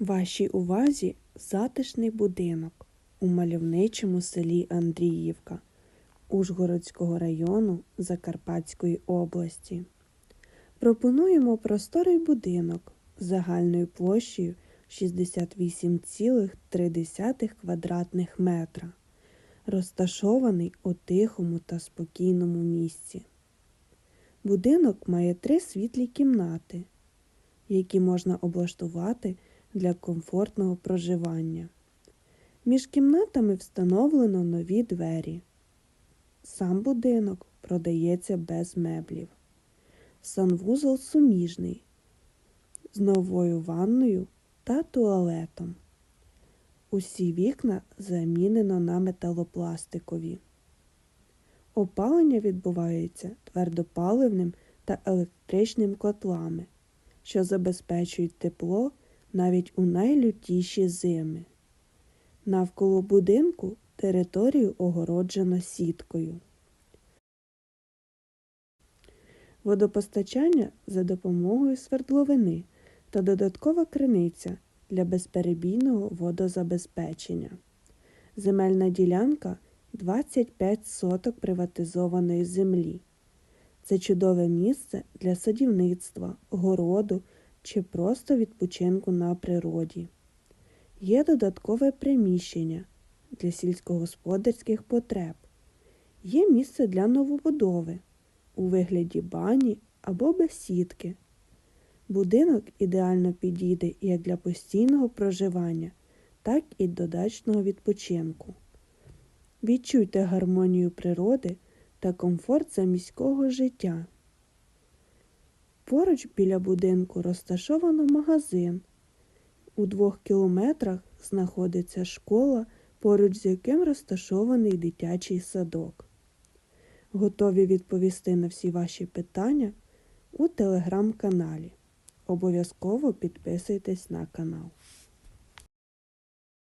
Вашій увазі затишний будинок у мальовничому селі Андріївка Ужгородського району Закарпатської області. Пропонуємо просторий будинок загальною площею 68,3 квадратних метра, розташований у тихому та спокійному місці. Будинок має три світлі кімнати, які можна облаштувати для комфортного проживання. Між кімнатами встановлено нові двері. Сам будинок продається без меблів. Санвузол суміжний з новою ванною та туалетом. Усі вікна замінено на металопластикові. Опалення відбувається твердопаливним та електричним котлами, що забезпечують тепло навіть у найлютіші зими. Навколо будинку територію огороджено сіткою. Водопостачання за допомогою свердловини та додаткова криниця для безперебійного водозабезпечення. Земельна ділянка 25 соток приватизованої землі. Це чудове місце для садівництва, городу чи просто відпочинку на природі. Є додаткове приміщення для сільськогосподарських потреб. Є місце для новобудови у вигляді бані або бесідки. Будинок ідеально підійде як для постійного проживання, так і до дачного відпочинку. Відчуйте гармонію природи та комфорт заміського життя. Поруч біля будинку розташовано магазин. У двох кілометрах знаходиться школа, поруч з яким розташований дитячий садок. Готові відповісти на всі ваші питання у телеграм-каналі. Обов'язково підписуйтесь на канал.